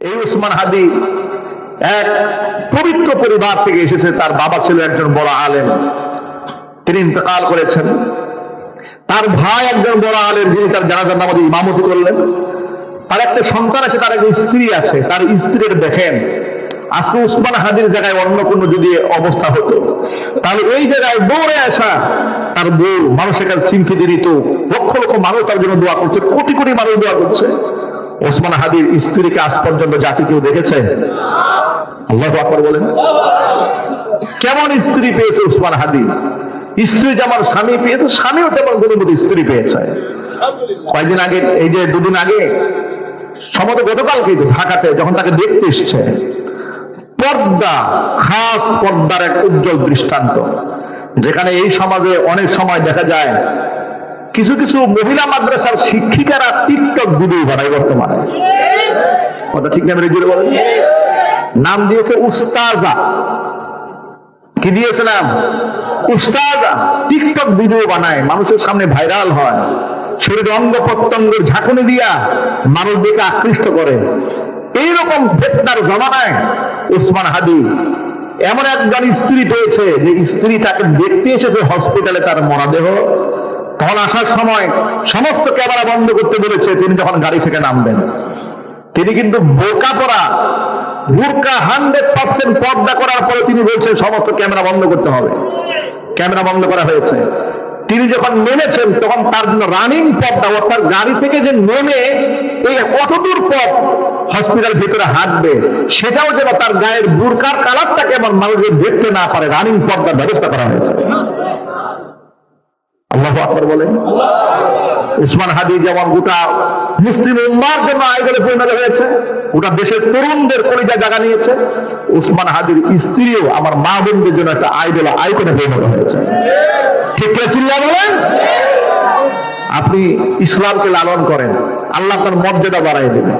এই উসমান হাদি এক পবিত্র পরিবার থেকে এসেছে, তার বাবা ছিল একজন বড় আলেম। তিনি ইন্তকাল করেছেন। তার ভাই একজন বড় আলেম, যিনি তার জানাজার নামাজে ইমামতি করলেন। তার একটা সন্তান আছে, তার একটা স্ত্রী আছে। তার স্ত্রীর দেখেন, আজকে উসমান হাদির জায়গায় অন্য কোনো যদি অবস্থা হতো, তাহলে এই জায়গায় দৌড়ে আসা তার বউ, মানুষের কাছে সিমফিতে দিত লক্ষ লক্ষ মানুষ তার জন্য দোয়া করছে, কোটি কোটি মানুষ দোয়া করছে। ওসমান হাদির স্ত্রীকে আজ পর্যন্ত জাতি কেউ দেখেছে? আল্লাহ আকবর বলেন। কেমন স্ত্রী পেয়েছে উসমান হাদি? স্ত্রী যেমন স্বামী পেয়েছে, স্বামীও তেমন গুণমতি স্ত্রী পেয়েছে। কয়েকদিন আগে, এই যে দুদিন আগে, সম্ভবত গতকালকে ঢাকাতে যখন তাকে দেখতে এসছে, পর্দা, খাস পর্দার এক উজ্জ্বল দৃষ্টান্ত। যেখানে এই সমাজে অনেক সময় দেখা যায় কিছু কিছু মহিলা মাদ্রাসার শিক্ষিকারা টিকটক ভিডিও বানায় বর্তমানে। কথা ঠিক না জুড়ে বলেন? নাম দিয়েছে উস্তাজা। কি দিয়েছে নাম? উস্তাজা। টিকটক ভিডিও বানায়, মানুষের সামনে ভাইরাল হয়। শরীর অঙ্গ প্রত্যঙ্গের ঝাঁকুনি দিয়া মানুষদেরকে আকৃষ্ট করে। এইরকম ফেতনার জমানায় উসমান হাদি এমন একজন স্ত্রী পেয়েছে যে স্ত্রী তাকে দেখতে এসেছে হসপিটালে তার মরাদেহ। তখন আসার সময় সমস্ত ক্যামেরা বন্ধ করতে বলেছে, তিনি যখন গাড়ি থেকে নামবেন। তিনি কিন্তু বোরকা পরা বুরকা হান্ড্রেড পার্সেন্ট পর্দা করার পরে তিনি বলছেন, সমস্ত ক্যামেরা বন্ধ করতে হবে। ক্যামেরা বন্ধ করা হয়েছে। তিনি যখন নেমেছেন, তখন তার জন্য রানিং পথটা অর্থাৎ গাড়ি থেকে যে নেমে, এই কতদূর পথ হসপিটাল ভিতরে হাঁটবে, সেটাও যেন তার গায়ের বুরকার কালারটা কেমন মানুষের দেখতে না পারে। রানিং পথটার ব্যবস্থা করা হয়েছে। আল্লাহ আকবর বলে। উসমান হাদি যেমন গোটা মুসলিম উম্মার জন্য আইডলে পরিণত হয়েছে, গোটা দেশের তরুণদের কলিজা জায়গা নিয়েছে, উসমান হাদির স্ত্রীও আমার মা বোনদের জন্য একটা আইডল আইকনে পরিণত হয়েছে। ঠিক চিল্লা বলেন? আপনি ইসলামকে লালন করেন, আল্লাহ তার মর্যাদা বাড়াই দেবেন।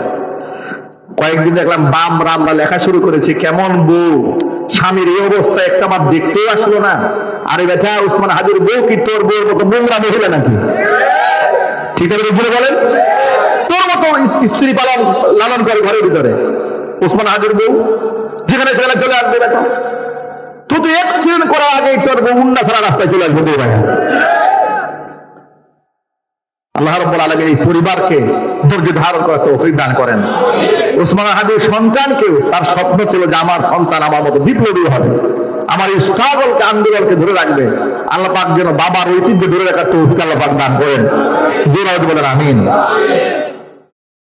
কয়েকদিন দেখলাম বাম রামরা লেখা শুরু করেছে, কেমন বউ? স্বামীর এই অবস্থা একটা বার দেখতেও আসলো না। আরে বেটা, উসমান হাজির বউ কি তোর বউর মতো নোংরা মহিলা নাকি? ঠিক আছে বুঝে বলেন। তোর মতো স্ত্রী পালন লালন করে ঘরের ভিতরে। উসমান হাজির বউ, যেখানে সেখানে চলে আসবে বেটা। তুই তো অ্যাক্সিডেন্ট করার আগে তোর বউ উন্না ছাড়া রাস্তায় চলে আসবে ভাইয়া আল্লাহ রব্বুল এই পরিবারকে ধৈর্য ধারণ করার তৌফিক দান করেন। ওসমান হাদির সন্তানকেও তার স্বপ্ন ছিল যে আমার সন্তান আমার মতো বিপ্লবী হবে। আমার এই স্ট্রাগলকে আন্দোলনকে ধরে রাখবে। আল্লাহ পাক যেন বাবার ঐতিহ্য ধরে রাখার তো আল্লাহ পাক দান করেন। জোরাজ বলেন, আমিন।